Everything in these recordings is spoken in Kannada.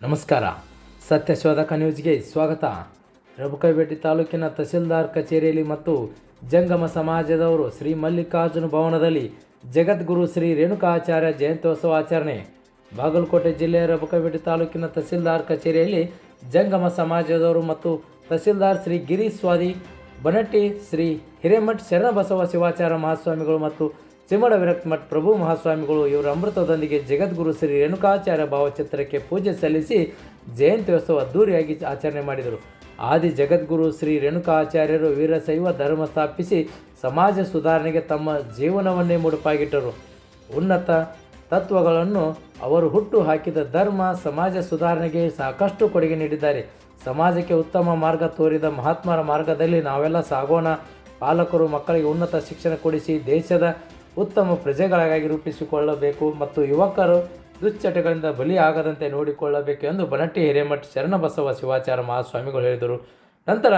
ನಮಸ್ಕಾರ. ಸತ್ಯಶೋಧಕ ನ್ಯೂಸ್ಗೆ ಸ್ವಾಗತ. ರಬುಕೈಬೆಟ್ಟಿ ತಾಲೂಕಿನ ತಹಸೀಲ್ದಾರ್ ಕಚೇರಿಯಲ್ಲಿ ಮತ್ತು ಜಂಗಮ ಸಮಾಜದವರು ಶ್ರೀ ಮಲ್ಲಿಕಾರ್ಜುನ ಭವನದಲ್ಲಿ ಜಗದ್ಗುರು ಶ್ರೀ ರೇಣುಕಾಚಾರ್ಯ ಜಯಂತ್ಯೋತ್ಸವ ಆಚರಣೆ. ಬಾಗಲಕೋಟೆ ಜಿಲ್ಲೆಯ ರಬುಕೈಬೆಟ್ಟಿ ತಾಲೂಕಿನ ತಹಸೀಲ್ದಾರ್ ಕಚೇರಿಯಲ್ಲಿ ಜಂಗಮ ಸಮಾಜದವರು ಮತ್ತು ತಹಸೀಲ್ದಾರ್ ಶ್ರೀ ಗಿರೀಶ್ ಸ್ವಾದಿ, ಬನಟ್ಟಿ ಶ್ರೀ ಹಿರೇಮಠ್ ಶರಣಬಸವ ಶಿವಾಚಾರ್ಯ ಮಹಾಸ್ವಾಮಿಗಳು ಮತ್ತು ಚಿಮ್ಮಡ ವಿರಕ್ತ ಮಠ್ ಪ್ರಭು ಮಹಾಸ್ವಾಮಿಗಳು ಇವರ ಅಮೃತದೊಂದಿಗೆ ಜಗದ್ಗುರು ಶ್ರೀ ರೇಣುಕಾಚಾರ್ಯ ಭಾವಚಿತ್ರಕ್ಕೆ ಪೂಜೆ ಸಲ್ಲಿಸಿ ಜಯಂತ್ಯೋತ್ಸವ ಅದ್ದೂರಿಯಾಗಿ ಆಚರಣೆ ಮಾಡಿದರು. ಆದಿ ಜಗದ್ಗುರು ಶ್ರೀ ರೇಣುಕಾಚಾರ್ಯರು ವೀರಶೈವ ಧರ್ಮ ಸ್ಥಾಪಿಸಿ ಸಮಾಜ ಸುಧಾರಣೆಗೆ ತಮ್ಮ ಜೀವನವನ್ನೇ ಮುಡುಪಾಗಿಟ್ಟರು. ಉನ್ನತ ತತ್ವಗಳನ್ನು ಅವರು ಹುಟ್ಟು ಹಾಕಿದ ಧರ್ಮ ಸಮಾಜ ಸುಧಾರಣೆಗೆ ಸಾಕಷ್ಟು ಕೊಡುಗೆ ನೀಡಿದ್ದಾರೆ. ಸಮಾಜಕ್ಕೆ ಉತ್ತಮ ಮಾರ್ಗ ತೋರಿದ ಮಹಾತ್ಮರ ಮಾರ್ಗದಲ್ಲಿ ನಾವೆಲ್ಲ ಸಾಗೋಣ. ಪಾಲಕರು ಮಕ್ಕಳಿಗೆ ಉನ್ನತ ಶಿಕ್ಷಣ ಕೊಡಿಸಿ ದೇಶದ ಉತ್ತಮ ಪ್ರಜೆಗಳಾಗಿ ರೂಪಿಸಿಕೊಳ್ಳಬೇಕು ಮತ್ತು ಯುವಕರು ದುಶ್ಚಟಗಳಿಂದ ಬಲಿಯಾಗದಂತೆ ನೋಡಿಕೊಳ್ಳಬೇಕು ಎಂದು ಬನಟ್ಟಿ ಹಿರೇಮಠ ಶರಣಬಸವ ಶಿವಾಚಾರ್ಯ ಮಹಾಸ್ವಾಮಿಗಳು ಹೇಳಿದರು. ನಂತರ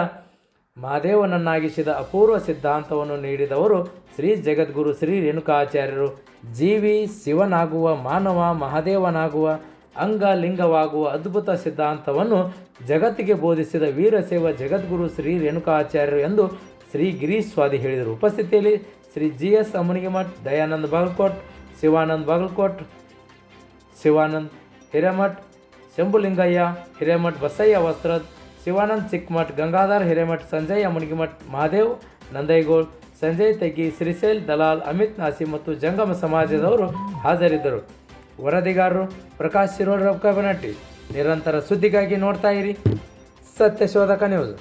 ಮಹಾದೇವನನ್ನಾಗಿಸಿದ ಅಪೂರ್ವ ಸಿದ್ಧಾಂತವನ್ನು ನೀಡಿದವರು ಶ್ರೀ ಜಗದ್ಗುರು ಶ್ರೀ ರೇಣುಕಾಚಾರ್ಯರು. ಜೀವಿ ಶಿವನಾಗುವ, ಮಾನವ ಮಹಾದೇವನಾಗುವ, ಅಂಗಲಿಂಗವಾಗುವ ಅದ್ಭುತ ಸಿದ್ಧಾಂತವನ್ನು ಜಗತ್ತಿಗೆ ಬೋಧಿಸಿದ ವೀರಶೈವ ಜಗದ್ಗುರು ಶ್ರೀ ರೇಣುಕಾಚಾರ್ಯರು ಎಂದು ಶ್ರೀ ಗಿರೀಶ್ ಸ್ವಾದಿ ಹೇಳಿದರು. ಉಪಸ್ಥಿತಿಯಲ್ಲಿ ಶ್ರೀ ಜಿ ಎಸ್ ಅಮನಿಗೆಮಠ್ ದಯಾನಂದ್ ಬಾಗಲಕೋಟ್, ಶಿವಾನಂದ್ ಬಾಗಲಕೋಟ್, ಶಿವಾನಂದ್ ಹಿರೇಮಠ್, ಶಂಭುಲಿಂಗಯ್ಯ ಹಿರೇಮಠ್, ಬಸಯ್ಯ ವಸ್ತ್ರದ್ ಶಿವಾನಂದ್ ಸಿಕ್ಮಠ್ ಗಂಗಾಧರ್ ಹಿರೇಮಠ್, ಸಂಜಯ್ ಅಮನಿಗಿಮಠ್ ಮಹಾದೇವ್, ನಂದೈಗೋಳ್, ಸಂಜಯ್ ತೆಗಿ ಶ್ರೀಶೈಲ್ ದಲಾಲ್, ಅಮಿತ್ ನಾಸಿ ಮತ್ತು ಜಂಗಮ ಸಮಾಜದವರು ಹಾಜರಿದ್ದರು. ವರದಿಗಾರರು ಪ್ರಕಾಶ್ ಶಿರೋಳ್ ರಾವ್ ಬನಟ್ಟಿ ನಿರಂತರ ಸುದ್ದಿಗಾಗಿ ನೋಡ್ತಾ ಇರಿ. ಸತ್ಯಶೋಧಕ ನ್ಯೂಸ್.